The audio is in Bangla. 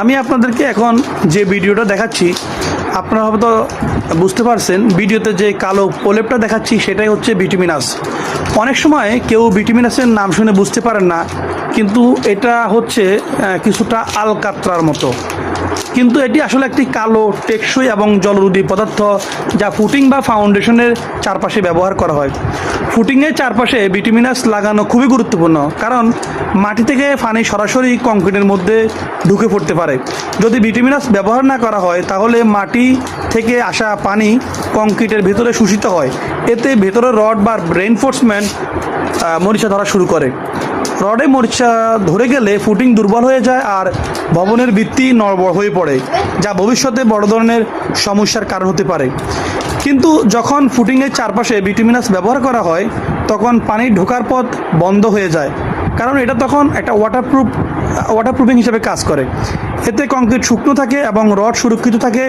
আমি আপনাদেরকে এখন যে ভিডিওটা দেখাচ্ছি, আপনারা হয়তো বুঝতে পারছেন, ভিডিওতে যে কালো প্রলেপটা দেখাচ্ছি, সেটাই হচ্ছে ভিটামিনাস। অনেক সময় কেউ ভিটামিনাসের নাম শুনে বুঝতে পারেন না, কিন্তু এটা হচ্ছে কিছুটা আলকাত্রার মতো। কিন্তু এটি আসলে একটি কালো, টেকসই এবং জলরোধী পদার্থ যা ফুটিং বা ফাউন্ডেশনের চারপাশে ব্যবহার করা হয়। ফুটিংয়ের চারপাশে ভিটামিনাস লাগানো খুবই গুরুত্বপূর্ণ, কারণ মাটি থেকে পানি সরাসরি কংক্রিটের মধ্যে ঢুকে পড়তে পারে। যদি ভিটামিনাস ব্যবহার না করা হয়, তাহলে মাটি থেকে আসা পানি কংক্রিটের ভেতরে শোষিত হয়। এতে ভেতরে রড বা রেনফোর্সমেন্ট মরিচা ধরা শুরু করে। রডে মরিচা ধরে গেলে ফুটিং দুর্বল হয়ে যায় আর ভবনের ভিত্তি নড়বড় হয়ে পড়ে, যা ভবিষ্যতে বড় ধরনের সমস্যার কারণ হতে পারে। কিন্তু যখন ফুটিংয়ের চারপাশে ভিটামিনাস ব্যবহার করা হয়, তখন পানি ঢোকার পথ বন্ধ হয়ে যায়। কারণ এটা তখন একটা ওয়াটারপ্রুফ ওয়াটারপ্রুফিং হিসেবে কাজ করে। এতে কংক্রিট শুকনো থাকে এবং রড সুরক্ষিত থাকে।